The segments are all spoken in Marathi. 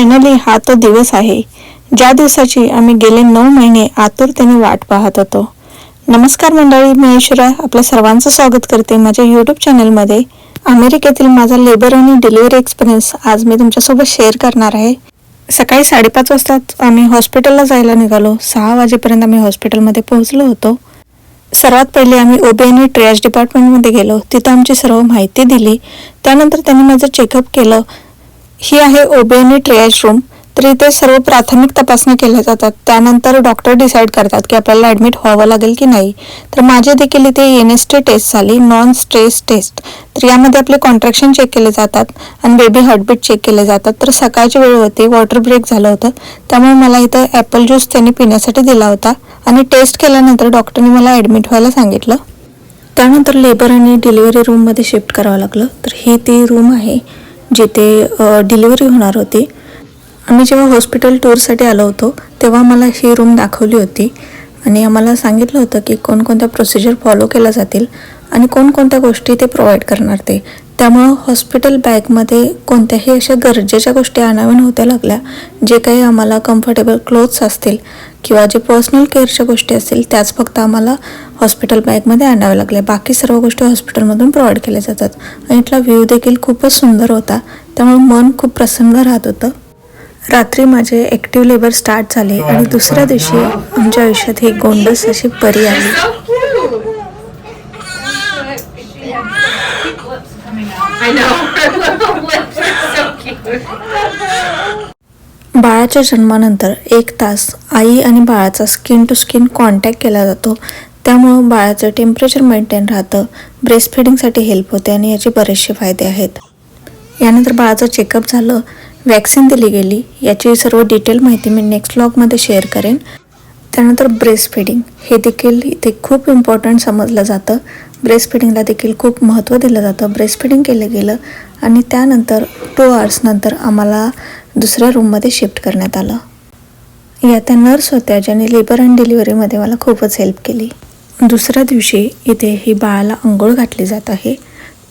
फायनली हा तो दिवस आहे. ज्या दिवसाची आम्ही गेले नऊ महिने आतुरतेने वाट पाहत होतो. नमस्कार मंडळी मी ऐश्वर्या आपल्या सर्वांचं स्वागत करते माझ्या यूट्यूब चॅनलमध्ये अमेरिकेतील माझा लेबर आणि डिलिव्हरी एक्सपिरियन्स आज मी तुमच्यासोबत शेअर करणार आहे. सकाळी साडेपाच वाजता आम्ही हॉस्पिटलला जायला निघालो. सहा वाजेपर्यंत आम्ही हॉस्पिटलमध्ये पोहोचलो होतो. सर्वात पहिले आम्ही ओबी आणि ट्रॅश डिपार्टमेंटमध्ये गेलो. तिथं आमची सर्व माहिती दिली. त्यानंतर त्यांनी माझं चेकअप केलं. ही आहे ओबेनी आणि ट्रियाज रूम. तर इथे सर्व प्राथमिक तपासण्या केल्या जातात. त्यानंतर डॉक्टर डिसाईड करतात की आपल्याला ॲडमिट व्हावं लागेल की नाही. तर माझे देखील इथे एन एस टी टेस्ट झाली नॉन स्ट्रेस टेस्ट तर यामध्ये आपले कॉन्ट्रॅक्शन चेक केले जातात आणि बेबी हार्टबीट चेक केले जातात. तर सकाळची वेळ होती वॉटर ब्रेक झालं होतं. त्यामुळे मला इथं ॲपल ज्यूस त्यांनी पिण्यासाठी दिला होता आणि टेस्ट केल्यानंतर डॉक्टरने मला ॲडमिट व्हायला सांगितलं. त्यानंतर लेबर आणि डिलिव्हरी रूममध्ये शिफ्ट करावं लागलं. तर ही ती रूम आहे. जिथे डिलिव्हरी होणार होती. आम्ही जेव्हा हॉस्पिटल टूरसाठी आलो होतो तेव्हा मला ही रूम दाखवली होती. आणि आम्हाला सांगितलं होतं की कोणकोणत्या प्रोसिजर फॉलो केल्या जातील आणि कोणकोणत्या गोष्टी ते प्रोव्हाइड करणार ते. त्यामुळं हॉस्पिटल बॅगमध्ये कोणत्याही अशा गरजेच्या गोष्टी आणाव्या नव्हत्या लागल्या. जे काही आम्हाला कम्फर्टेबल क्लोथ्स असतील किंवा जे पर्सनल केअरच्या गोष्टी असतील त्याच फक्त आम्हाला हॉस्पिटल बॅगमध्ये आणाव्या लागल्या. बाकी सर्व गोष्टी हॉस्पिटलमधून प्रोव्हाइड केल्या जातात. आणि इथला व्ह्यू देखील खूपच सुंदर होता. त्यामुळे मन खूप प्रसन्न राहत होतं. रात्री माझे ॲक्टिव्ह लेबर स्टार्ट झाले आणि दुसऱ्या दिवशी आमच्या आयुष्यात ही गोंडस अशी परी आली. बाळाच्या जन्मानंतर एक तास आई आणि बाळाचा स्किन टू स्किन कॉन्टॅक्ट केला जातो. त्यामुळं बाळाचं टेम्परेचर मेंटेन राहतं ब्रेस्ट फिडिंगसाठी हेल्प होते आणि याचे बरेचसे फायदे आहेत. यानंतर बाळाचं चेकअप झालं वॅक्सिन दिली गेली याची सर्व डिटेल माहिती मी नेक्स्ट ब्लॉगमध्ये शेअर करेन. त्यानंतर ब्रेस्ट फिडिंग हे देखील इथे खूप इम्पॉर्टंट समजलं जातं. ब्रेस्ट फिडिंगला देखील खूप महत्त्व दिलं जातं. ब्रेस्ट फिडिंग केलं गेलं आणि त्यानंतर टू आवर्सनंतर आम्हाला दुसऱ्या रूममध्ये शिफ्ट करण्यात आलं. या त्या नर्स होत्या ज्याने लेबर अँड डिलिव्हरीमध्ये मला खूपच हेल्प केली. दुसऱ्या दिवशी इथे ही बाळाला आंघोळ घातली जात आहे.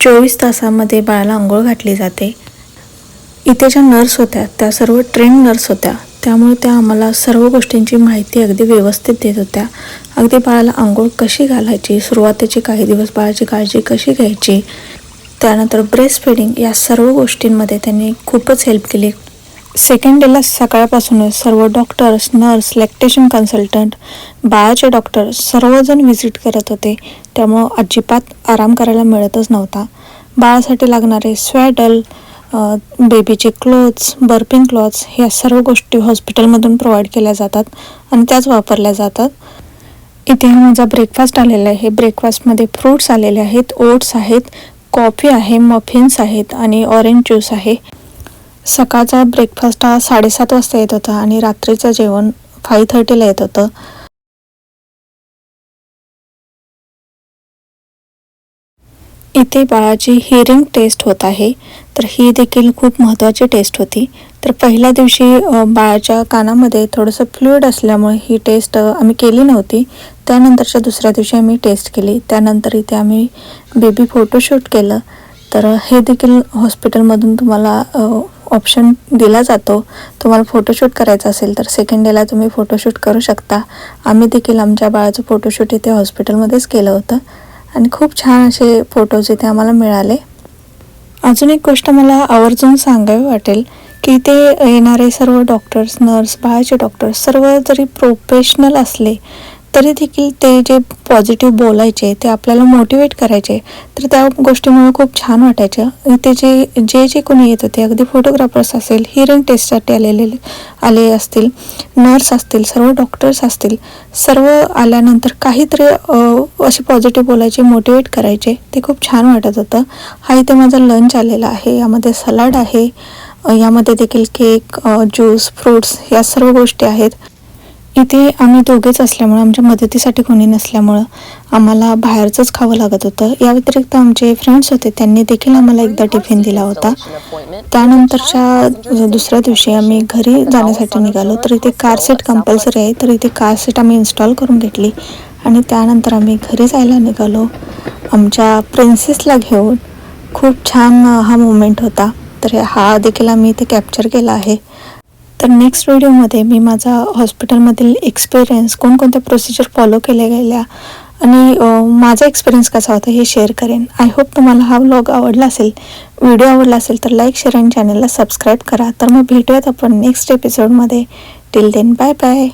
चोवीस तासामध्ये बाळाला आंघोळ घातली जाते. इथे ज्या नर्स होत्या त्या सर्व ट्रेन नर्स होत्या. त्यामुळे त्या आम्हाला सर्व गोष्टींची माहिती अगदी व्यवस्थित देत होत्या. अगदी बाळाला आंघोळ कशी घालायची सुरुवातीचे काही दिवस बाळाची काळजी कशी घ्यायची त्यानंतर ब्रेस्ट फिडिंग या सर्व गोष्टींमध्ये त्यांनी खूपच हेल्प केली. सेकंड डेला सकाळपासूनच सर्व डॉक्टर्स नर्स लॅक्टेशन कन्सल्टंट बाळाचे डॉक्टर सर्वजण व्हिजिट करत होते. त्यामुळं अजिबात आराम करायला मिळतच नव्हता. बाळासाठी लागणारे स्वॅडल बेबीचे क्लोथ्स बर्पिंग क्लॉथ्स ह्या सर्व गोष्टी हॉस्पिटलमधून प्रोव्हाइड केल्या जातात आणि त्याच वापरल्या जातात. इथे माझा ब्रेकफास्ट आलेला आहे ब्रेकफास्टमध्ये फ्रूट्स आलेले आहेत ओट्स आहेत कॉफी आहे मफिन्स आहेत आणि ऑरेंज ज्यूस आहे. सकाळचा ब्रेकफास्ट हा साडेसात वाजता येत होता आणि रात्रीचं जेवण फाईव्ह थर्टीला येत होतं. इथे बाळाची हिअरिंग टेस्ट होत आहे. तर ही देखील खूप महत्त्वाची टेस्ट होती. तर पहिल्या दिवशी बाळाच्या कानामध्ये थोडंसं फ्लुईड असल्यामुळे ही टेस्ट आम्ही केली नव्हती. त्यानंतरच्या दुसऱ्या दिवशी आम्ही टेस्ट केली. त्यानंतर इथे आम्ही बेबी फोटोशूट केलं. तर हे देखील हॉस्पिटलमधून तुम्हाला ऑप्शन दिला जातो. तुम्हाला फोटोशूट करायचं असेल तर सेकंड डेला तुम्ही फोटोशूट करू शकता. आम्ही देखील आमच्या बाळाचं फोटोशूट इथे हॉस्पिटलमध्येच केलं होतं. आणि खूप छान असे फोटोज इथे आम्हाला मिळाले. अजून एक गोष्ट मला आवर्जून सांगावी वाटेल की इथे येणारे सर्व डॉक्टर्स नर्स बाळाचे डॉक्टर्स सर्व जरी प्रोफेशनल असले तरी देखील ते जे पॉझिटिव्ह बोलायचे ते आपल्याला मोटिवेट करायचे तर त्या गोष्टीमुळे खूप छान वाटायचं. ते जे जे जे कोणी येत होते अगदी फोटोग्राफर्स असेल हिअरिंग टेस्टसाठी आलेले आले असतील नर्स असतील सर्व डॉक्टर्स असतील सर्व आल्यानंतर काहीतरी असे पॉझिटिव्ह बोलायचे मोटिवेट करायचे ते खूप छान वाटत होतं. हा इथे माझा लंच आलेला आहे. यामध्ये सलाड आहे. यामध्ये देखील केक ज्यूस फ्रूट्स या सर्व गोष्टी आहेत. इथे आम्ही दोघेच असल्यामुळं आमच्या मदतीसाठी कोणी नसल्यामुळं आम्हाला बाहेरचंच खावं लागत होतं. या व्यतिरिक्त आमचे फ्रेंड्स होते त्यांनी देखील आम्हाला एकदा टिफिन दिला होता. त्यानंतरच्या दुसऱ्या दिवशी आम्ही घरी जाण्यासाठी निघालो तर इथे कार सीट कंपल्सरी आहे तर इथे कार सीट आम्ही इन्स्टॉल करून घेतली आणि त्यानंतर आम्ही घरी जायला निघालो. आमच्या प्रिन्सेसला घेऊन खूप छान हा मोमेंट होता. तर हा देखील आम्ही इथे कॅप्चर केला आहे. तर नेक्स्ट व्हिडिओमध्ये मी माझा हॉस्पिटलमधील एक्सपिरियन्स कोणकोणत्या प्रोसिजर फॉलो केल्या गेल्या आणि माझा एक्सपिरियन्स कसा होता हे शेअर करेन. आय होप तुम्हाला हा व्लॉग आवडला असेल व्हिडिओ आवडला असेल तर लाईक शेअर आणि चॅनलला सबस्क्राईब करा. तर मग भेटूयात आपण नेक्स्ट एपिसोडमध्ये टिल देन बाय बाय